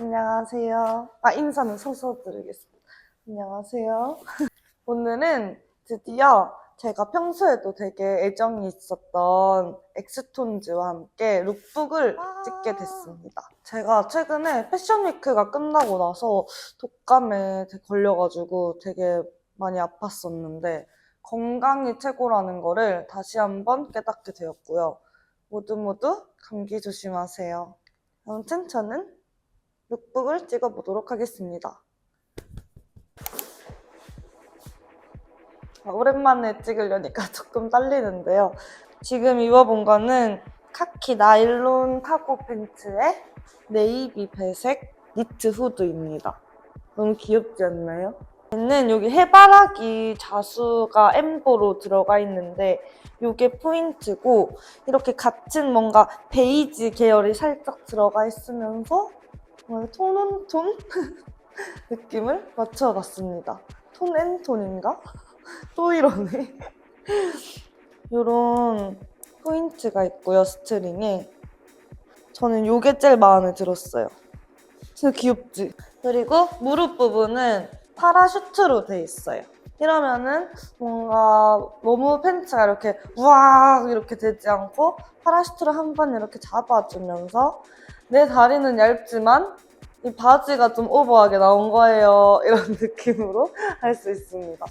안녕하세요. 아, 인사는 서서 드리겠습니다. 안녕하세요. 오늘은 드디어 제가 평소에도 되게 애정이 있었던 엑스톤즈와 함께 룩북을 찍게 됐습니다. 제가 최근에 패션위크가 끝나고 나서 독감에 걸려가지고 되게 많이 아팠었는데 건강이 최고라는 거를 다시 한번 깨닫게 되었고요. 모두 모두 감기 조심하세요. 아무튼 저는 룩북을 찍어 보도록 하겠습니다. 아, 오랜만에 찍으려니까 조금 떨리는데요. 지금 입어본 거는 카키 나일론 카고 팬츠에 네이비 배색 니트 후드입니다. 너무 귀엽지 않나요? 얘는 여기 해바라기 자수가 엠보로 들어가 있는데 이게 포인트고 이렇게 같은 뭔가 베이지 계열이 살짝 들어가 있으면서 뭔가 톤온 톤 느낌을 맞춰봤습니다. 톤 앤 톤인가? 또 이러네. 이런 포인트가 있고요, 스트링에. 저는 이게 제일 마음에 들었어요. 진짜 귀엽지? 그리고 무릎 부분은 파라슈트로 돼 있어요. 이러면은 뭔가 너무 팬츠가 이렇게 우악 이렇게 되지 않고 파라슈트를 한 번 이렇게 잡아주면서 내 다리는 얇지만 이 바지가 좀 오버하게 나온 거예요. 이런 느낌으로 할 수 있습니다.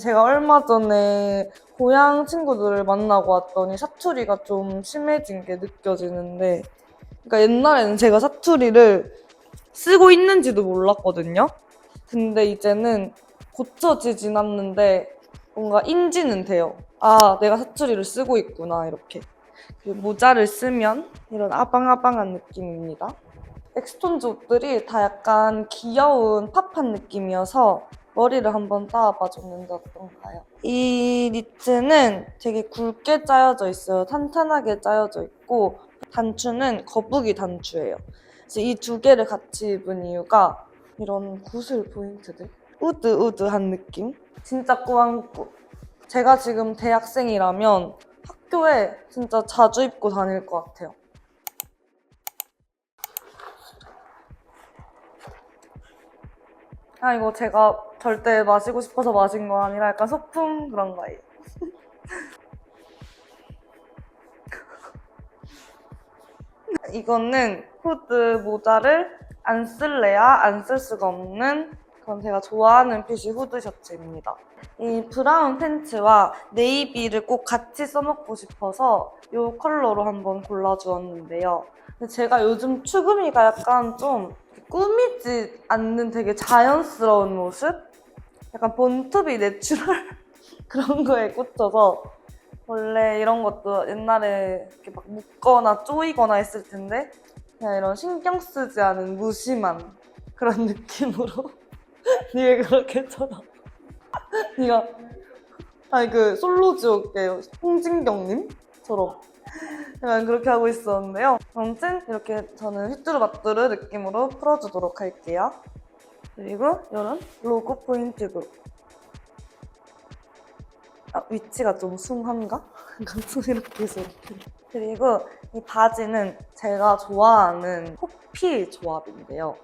제가 얼마 전에 고향 친구들을 만나고 왔더니 사투리가 좀 심해진 게 느껴지는데 그러니까 옛날에는 제가 사투리를 쓰고 있는지도 몰랐거든요. 근데 이제는 고쳐지진 않는데 뭔가 인지는 돼요. 아, 내가 사투리를 쓰고 있구나, 이렇게. 그리고 모자를 쓰면 이런 아방아방한 느낌입니다. 엑스톤즈 옷들이 다 약간 귀여운 팝한 느낌이어서 머리를 한번 따봐 줬는데 어떤가요? 이 니트는 되게 굵게 짜여져 있어요. 탄탄하게 짜여져 있고 단추는 거북이 단추예요. 그래서 이 두 개를 같이 입은 이유가 이런 구슬 포인트들 우드 우드한 느낌? 진짜 꾸안꾸. 제가 지금 대학생이라면 학교에 진짜 자주 입고 다닐 것 같아요. 아 이거 제가 절대 마시고 싶어서 마신 거 아니라 약간 소품 그런 거예요. 이거는 후드 모자를 안 쓸래야 안 쓸 수가 없는 그런 제가 좋아하는 핏이 후드 셔츠입니다. 이 브라운 팬츠와 네이비를 꼭 같이 써먹고 싶어서 이 컬러로 한번 골라주었는데요. 제가 요즘 추구미가 약간 좀 꾸미지 않는 되게 자연스러운 모습? 약간 본투비 내추럴 그런 거에 꽂혀서 원래 이런 것도 옛날에 이렇게 막 묶거나 쪼이거나 했을 텐데 그냥 이런 신경 쓰지 않은 무심한 그런 느낌으로 니왜 그렇게 쳐다 니가 아니 그 솔로지옥의 홍진경님처럼 약간 그렇게 하고 있었는데요 아무튼 이렇게 저는 휘뚜루마뚜루 느낌으로 풀어주도록 할게요 그리고 이런 로고 포인트 그룹 아, 위치가 좀 숭한가? 약간 좀 이렇게 해서 이렇게. 그리고 이 바지는 제가 좋아하는 호피 조합인데요.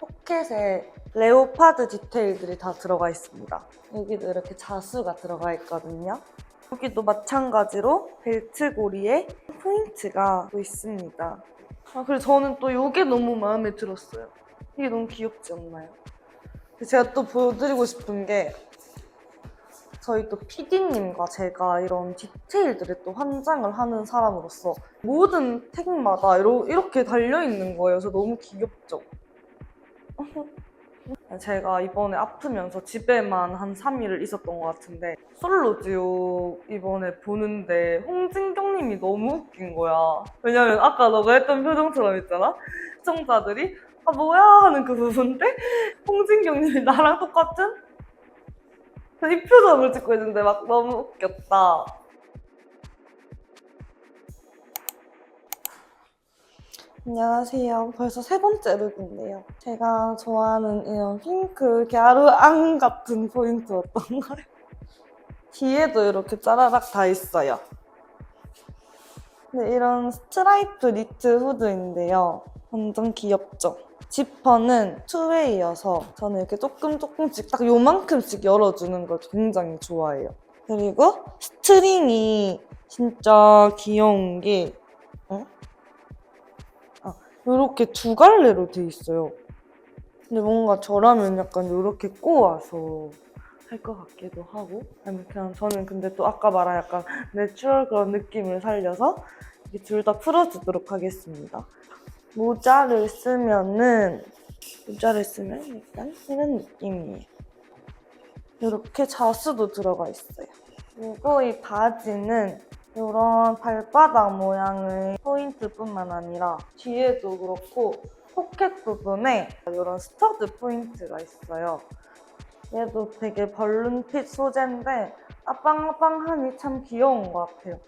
포켓에 레오파드 디테일들이 다 들어가 있습니다. 여기도 이렇게 자수가 들어가 있거든요. 여기도 마찬가지로 벨트 고리에 포인트가 또 있습니다. 아, 그리고 저는 또 이게 너무 마음에 들었어요. 이게 너무 귀엽지 않나요? 제가 또 보여드리고 싶은 게 저희 또 PD님과 제가 이런 디테일들에 또 환장을 하는 사람으로서 모든 택마다 이렇게 달려있는 거예요. 그래서 너무 귀엽죠? 제가 이번에 아프면서 집에만 한 3일을 있었던 것 같은데 솔로지오 이번에 보는데 홍진경님이 너무 웃긴 거야. 왜냐면 아까 너가 했던 표정처럼 있잖아? 시청자들이 아 뭐야 하는 그 부분인데 홍진경님이 나랑 똑같은 이 표정을 찍고 있는데 막 너무 웃겼다. 안녕하세요. 벌써 세 번째 룩인데요. 제가 좋아하는 이런 핑크 갸루앙 같은 포인트 어떤가요? 뒤에도 이렇게 짜라락 다 있어요. 네, 이런 스트라이프 니트 후드인데요. 완전 귀엽죠? 지퍼는 투웨이여서 저는 이렇게 조금 조금씩 딱 요만큼씩 열어주는 걸 굉장히 좋아해요. 그리고 스트링이 진짜 귀여운 게 이렇게 두 갈래로 돼 있어요. 근데 뭔가 저라면 약간 이렇게 꼬아서 할 것 같기도 하고 아니면 그냥 저는 근데 또 아까 말한 약간 내추럴 그런 느낌을 살려서 이렇게 둘 다 풀어주도록 하겠습니다. 모자를 쓰면은 모자를 쓰면 약간 이런 느낌이에요. 이렇게 자수도 들어가 있어요. 그리고 이 바지는 이런 발바닥 모양의 포인트뿐만 아니라 뒤에도 그렇고 포켓 부분에 이런 스터드 포인트가 있어요. 얘도 되게 벌룬핏 소재인데 아빵아빵하니 참 귀여운 것 같아요.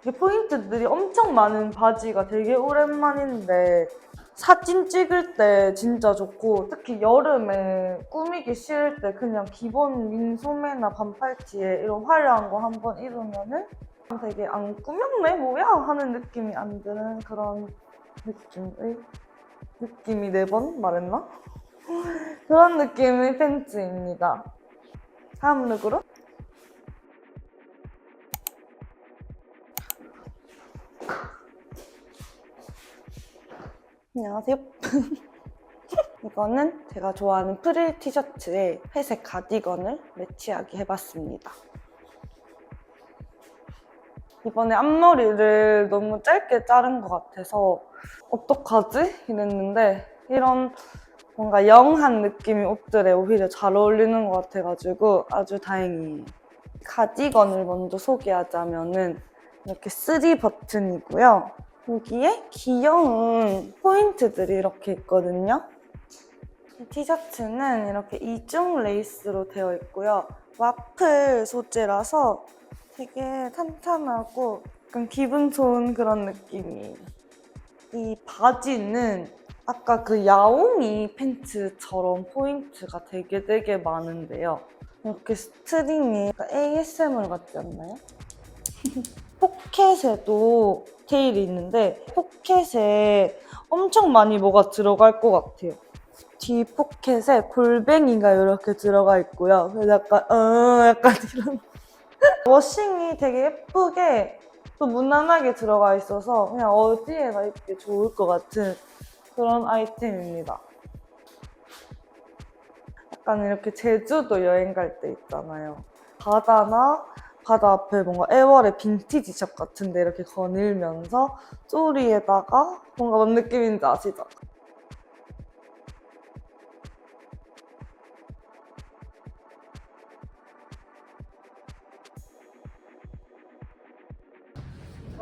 이게 포인트들이 엄청 많은 바지가 되게 오랜만인데 사진 찍을 때 진짜 좋고 특히 여름에 꾸미기 싫을 때 그냥 기본 민소매나 반팔티에 이런 화려한 거 한번 입으면은 되게 안 꾸몄네 뭐야 하는 느낌이 안 드는 그런 느낌의 느낌이 네 번 말했나? 그런 느낌의 팬츠입니다. 다음 룩으로 안녕하세요. 이거는 제가 좋아하는 프릴 티셔츠에 회색 가디건을 매치하게 해봤습니다. 이번에 앞머리를 너무 짧게 자른 것 같아서 어떡하지? 이랬는데 이런 뭔가 영한 느낌의 옷들에 오히려 잘 어울리는 것 같아가지고 아주 다행이에요. 가디건을 먼저 소개하자면은 이렇게 3 버튼이고요. 여기에 귀여운 포인트들이 이렇게 있거든요. 이 티셔츠는 이렇게 이중 레이스로 되어 있고요. 와플 소재라서 되게 탄탄하고 약간 기분 좋은 그런 느낌이에요. 이 바지는 아까 그 야옹이 팬츠처럼 포인트가 되게 되게 많은데요. 이렇게 스트링이 ASMR 같지 않나요? 포켓에도 디테일이 있는데 포켓에 엄청 많이 뭐가 들어갈 것 같아요. 뒤 포켓에 골뱅이가 이렇게 들어가 있고요. 그래서 약간 어 약간 이런 워싱이 되게 예쁘게 또 무난하게 들어가 있어서 그냥 어디에나 입기 좋을 것 같은 그런 아이템입니다. 약간 이렇게 제주도 여행 갈 때 있잖아요. 바다나 바다 앞에 뭔가 애월의 빈티지 샵 같은데 이렇게 거닐면서 쪼리에다가 뭔가 뭔 느낌인지 아시죠?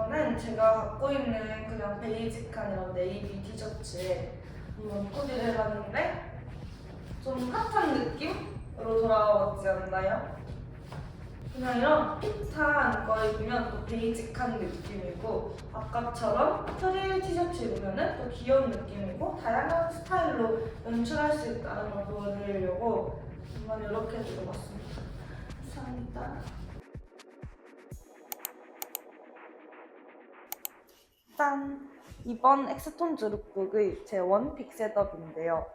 이거는 제가 갖고 있는 그냥 베이직한 이런 네이비 티셔츠에 한번 코디를 해봤는데 좀 핫한 느낌으로 돌아왔지 않나요? 그냥 이런 핏한 거 입으면 또 베이직한 느낌이고 아까처럼 프릴 티셔츠 입으면 또 귀여운 느낌이고 다양한 스타일로 연출할 수 있다는 걸 보여드리려고 한번 이렇게 들어봤습니다. 감사합니다. 짠! 이번 엑스톤즈 룩북의 제 원픽 셋업인데요.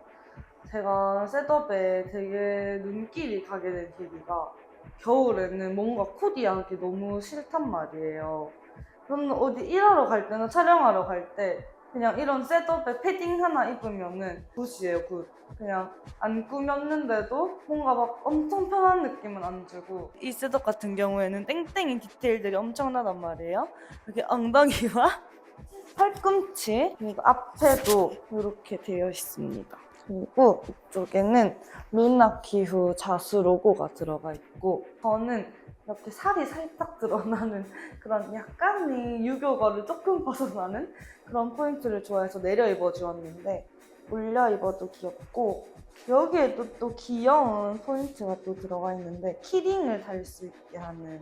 제가 셋업에 되게 눈길이 가게 된 계기가 겨울에는 뭔가 코디하기 너무 싫단 말이에요. 그럼 어디 일하러 갈 때나 촬영하러 갈 때 그냥 이런 셋업에 패딩 하나 입으면은 굿이에요, 굿. 그냥 안 꾸몄는데도 뭔가 막 엄청 편한 느낌은 안 주고 이 셋업 같은 경우에는 땡땡이 디테일들이 엄청나단 말이에요. 이렇게 엉덩이와 팔꿈치 그리고 앞에도 이렇게 되어 있습니다. 그리고 이쪽에는 루나 기후 자수 로고가 들어가 있고 저는 이렇게 살이 살짝 드러나는 그런 약간의 유교거를 조금 벗어나는 그런 포인트를 좋아해서 내려 입어 주었는데 올려 입어도 귀엽고 여기에도 또 귀여운 포인트가 또 들어가 있는데 키링을 달 수 있게 하는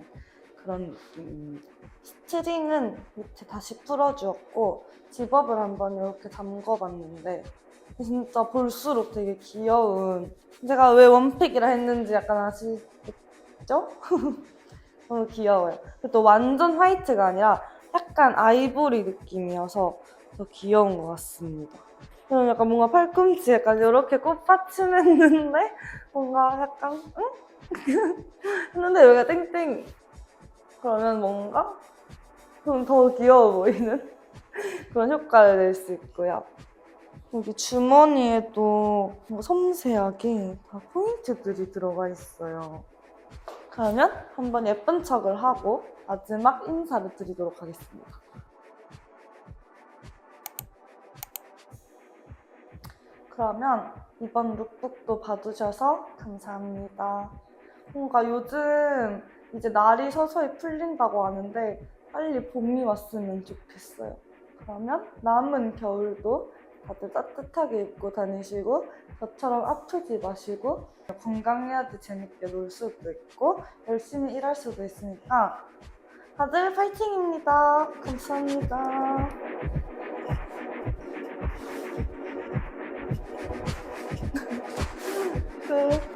그런 느낌입니다. 스트링은 밑에 다시 풀어주었고 집업을 한번 이렇게 잠궈봤는데 진짜 볼수록 되게 귀여운 제가 왜 원픽이라 했는지 약간 아시겠죠? 너무 귀여워요. 또 완전 화이트가 아니라 약간 아이보리 느낌이어서 더 귀여운 것 같습니다. 그냥 약간 뭔가 팔꿈치 약간 이렇게 꽃받침했는데 뭔가 약간 응? 했는데 여기가 땡땡 그러면 뭔가 좀 더 귀여워 보이는 그런 효과를 낼 수 있고요. 여기 주머니에도 섬세하게 다 포인트들이 들어가 있어요. 그러면 한번 예쁜 척을 하고 마지막 인사를 드리도록 하겠습니다. 그러면 이번 룩북도 봐주셔서 감사합니다. 뭔가 요즘 이제 날이 서서히 풀린다고 하는데 빨리 봄이 왔으면 좋겠어요. 그러면 남은 겨울도 다들 따뜻하게 입고 다니시고 저처럼 아프지 마시고 건강해야지 재밌게 놀 수도 있고 열심히 일할 수도 있으니까 다들 파이팅입니다. 감사합니다. 그